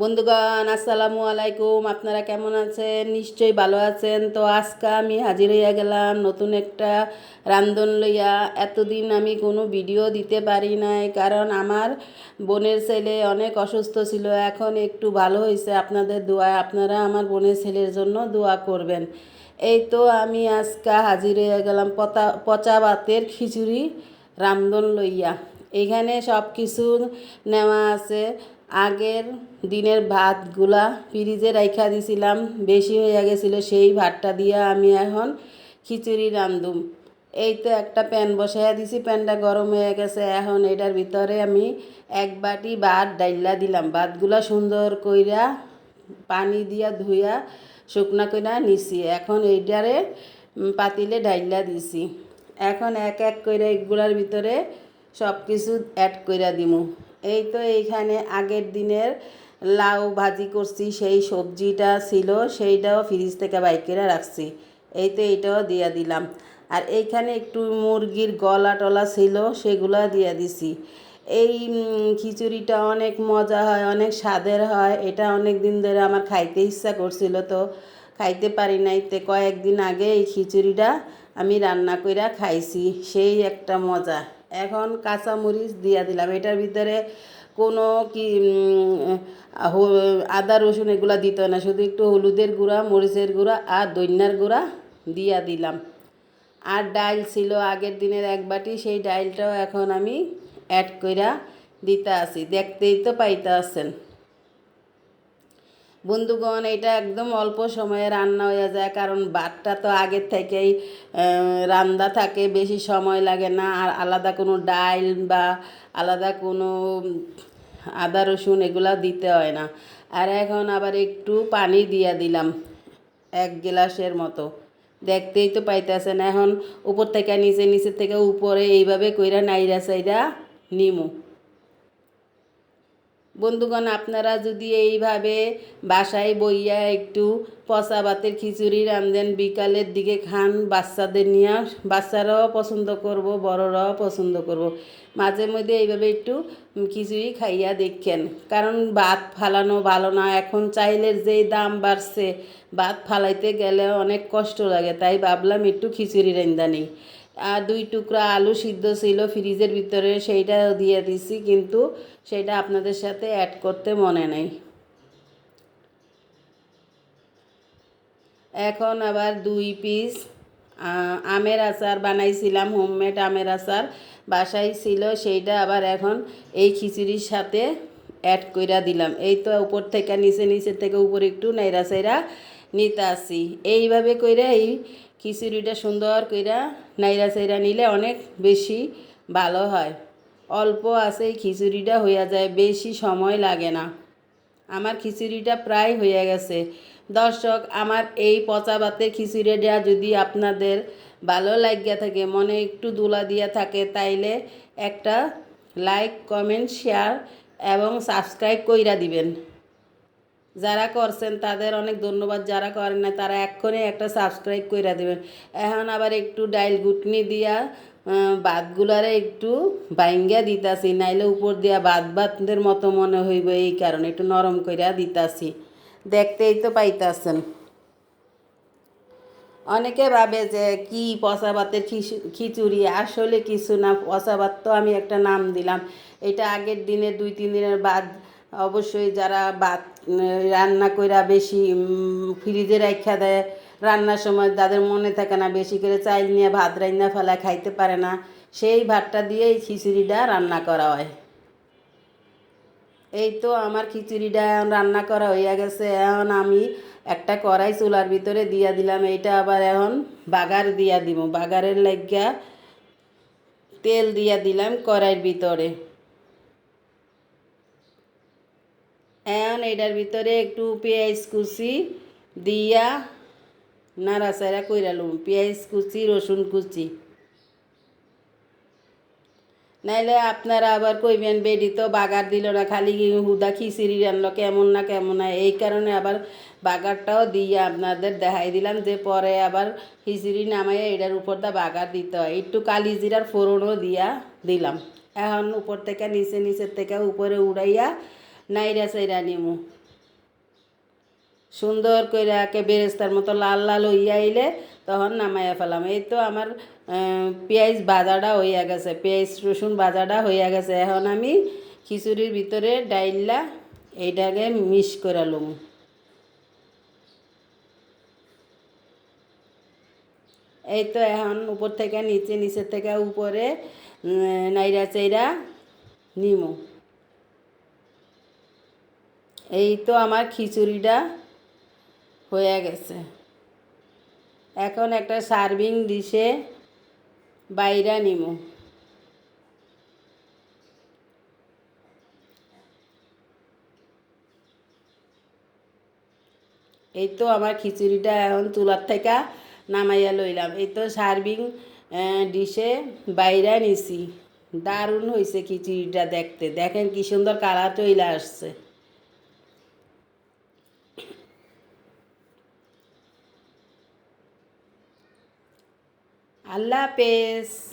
বন্ধুগণ, আসসালামু আলাইকুম। আপনারা কেমন আছেন? নিশ্চয়ই ভালো আছেন। তো আজকে আমি হাজির হইয়া গেলাম নতুন একটা রান্ধন লইয়া। এতদিন আমি কোনো ভিডিও দিতে পারি নাই, কারণ আমার বোনের ছেলে অনেক অসুস্থ ছিল। এখন একটু ভালো হয়েছে আপনাদের দোয়ায় আপনারা আমার বোনের ছেলের জন্য দোয়া করবেন। এই তো আমি আজকে হাজির হইয়া গেলাম পচা পচা ভাতের খিচুড়ি রান্ধন লইয়া। এখানে সব কিছু নেওয়া আছে। আগের দিনের ভাতগুলা ফ্রিজে রাইখা দিছিলাম, বেশি হয়ে গেছিল সেই ভাতটা দিয়ে আমি এখন খিচুড়ি রান্ধুম এই তো একটা প্যান বসাইয়া দিছি, প্যানটা গরম হয়ে গেছে, এখন এটার ভিতরে আমি এক বাটি ভাত ডাইলা দিলাম। ভাতগুলা সুন্দর কইরা পানি দিয়া ধুইয়া শুকনা কইরা নিছি, এখন এইটারে পাতিলে ডাইলা দিছি। এখন এক এক কইরা এগুলার ভিতরে সব কিছু অ্যাড কইরা দিমু। এই তো এইখানে আগের দিনের লাউ ভাজি করছি, সেই সবজিটা ছিল, সেইটাও ফ্রিজ থেকে বাইকেরা রাখছি। এই তো এইটাও দিয়া দিলাম। আর এইখানে একটু মুরগির গলা টলা ছিল, সেগুলো দিয়া দিছি। এই খিচুড়িটা অনেক মজা হয়, অনেক স্বাদের হয়। এটা অনেক দিন ধরে আমার খাইতে ইচ্ছা করছিল তো খাইতে পারি নাই। তে কয়েকদিন আগে এই খিচুড়িটা আমি রান্না কইরা খাইছি, সেই একটা মজা। এখন কাঁচামরিচ দিয়া দিলাম। এটার ভিতরে কোনো কি আদা, রসুন এগুলা দিত না। শুধু একটু হলুদের গুঁড়া, মরিচের গুঁড়া আর দৈন্যার গুঁড়া দিয়া দিলাম। আর ডাইল ছিল আগের দিনের এক বাটি, সেই ডাইলটাও এখন আমি অ্যাড কইরা দিতে আসি। দেখতেই তো পাইতে আছেন বন্ধুগণ, এটা একদম অল্প সময়ে রান্না হয়ে যায়, কারণ ভাতটা তো আগের থেকেই রান্দা থাকে, বেশি সময় লাগে না। আর আলাদা কোনো ডাইল বা আলাদা কোনো আদা রসুন এগুলা দিতে হয় না। আর এখন আবার একটু পানি দিয়া দিলাম, এক গ্লাসের মতো। দেখতেই তো পাইতেছেন, এখন উপর থেকে নিচে নিচের থেকে উপরে এইভাবে কইরা নাইরা সাইরা নিমু। বন্ধুগণ, আপনারা যদি এইভাবে বাসায় বইয়া একটু পচা ভাতের খিচুড়ি রান্ধেন বিকালের দিকে খান, বাচ্চাদের নিয়ে, বাচ্চারাও পছন্দ করব, বড়রাও পছন্দ করব। মাঝে মধ্যে এইভাবে একটু খিচুড়ি খাইয়া দেখেন। কারণ ভাত ফালানো ভালো না, এখন চাইলের যেই দাম বাড়ছে, ভাত ফালাইতে গেলে অনেক কষ্ট লাগে, তাই ভাবলাম একটু খিচুড়ি রান্দা নেই। আর দুই টুকরা আলু সিদ্ধ ছিল ফ্রিজের ভিতরে, সেইটা দিয়ে দিছি, কিন্তু সেটা আপনাদের সাথে অ্যাড করতে মনে নেই। এখন আবার দুই পিস আমের আচার বানাইছিলাম হোমমেড আমের আচার বাসায় ছিল, সেইটা আবার এখন এই খিচুড়ির সাথে অ্যাড কইরা দিলাম। এই তো উপর থেকে, নিচে নিচের থেকে উপরে একটু নাইরা সাইরা নিতে আসি। এইভাবে কইরা এই খিচুড়িটা সুন্দর কইরা নাইরা সাইরা নিলে অনেক বেশি ভালো হয়। অল্প আছে এই খিচুড়িটা হইয়া যায়, বেশি সময় লাগে না। আমার খিচুড়িটা প্রায় হয়ে গেছে। দর্শক, আমার এই পচা ভাতের খিচুড়িটা যদি আপনাদের ভালো লাগিয়া থাকে, মনে একটু দুলা দিয়া থাকে, তাইলে একটা লাইক, কমেন্ট, শেয়ার এবং সাবস্ক্রাইব কইরা দিবেন। যারা করছেন তাদের অনেক ধন্যবাদ, যারা করেন না তারা এক্ষণে একটা সাবস্ক্রাইব করে দেবেন। এখন আবার একটু ডাইল গুটনি দিয়া ভাতগুলারে একটু বাইঙ্গা দিতাছি, নাইলে উপর দিয়া ভাত ভাতদের মতো মনে হইব এই কারণে একটু নরম কইরা দিতাছি। দেখতেই তো পাইতাছেন। অনেকে ভাবে যে কি পচা ভাতের খিচু- খিচুড়ি, আসলে কিছু না, পচা ভাত তো আমি একটা নাম দিলাম। এটা আগের দিনে দুই, তিন দিনের বাদ অবশ্যই যারা উম, রান্না কইরা বেশি ফ্রিজে রাখা দেয় রান্নার সময় তাদের মনে থাকে না বেশি করে চাইল নিয়ে ভাত রান্না ফেলা খাইতে পারে না। সেই ভাতটা দিয়ে এই খিচুড়িটা রান্না করা হয়। এই তো আমার খিচুড়িটা রান্না করা হইয়া গেছে। এখন আমি একটা কড়াই চুলার ভিতরে দিয়া দিলাম। এইটা আবার এখন বাগার দিয়া দিব। বাগারের লাগিয়া তেল দিয়া দিলাম কড়াইয়ের ভিতরে। এখন এটার ভিতরে একটু পেঁয়াজ কুচি দিয়া নাড়াচাড়া কইরালুম পেঁয়াজ কুচি, রসুন কুচি। নাইলে আপনারা আবার কইবেন, বেডি তো বাগার দিল না, খালি হুদা খিচিড়ি রান্না কেমন না কেমন না? এই কারণে আবার বাগারটাও দিয়ে আপনাদের দেখাই দিলাম যে পরে আবার খিচুড়ি নামাইয়া এটার উপর দা বাগার দিতে হয়। একটু কালি জিরার ফোড়নও দিয়া দিলাম। এখন উপর থেকে নিচে, নিচের থেকে উপরে উড়াইয়া নাইরা চাইরা নিমু। সুন্দর করে একে বেরেস্তার মতো লাল লাল হইয়া আইলে তখন নামাইয়া ফেলাম। এই তো আমার পেঁয়াজ বাজাটা হইয়া গেছে, পেঁয়াজ রসুন বাজাটা হইয়া গেছে। এখন আমি খিচুড়ির ভিতরে ডাইল্লা এইটাকে মিক্স করে লুম। এই তো এখন উপর থেকে নিচে, নিচের থেকে উপরে নাইরা চাইরা নিমো। এই তো আমার খিচুড়িটা হয়ে গেছে। এখন একটা সার্ভিং ডিশে বাইরা নিমো। এই তো আমার খিচুড়িটা এখন চুলার থেকে নামাইয়া লইলাম। এই তো সার্ভিং ডিশে বাইরা নিছি। দারুণ হয়েছে খিচুড়িটা দেখতে। দেখেন কি সুন্দর কালার চইলে আসছে। আল্লাহ হাফেজ।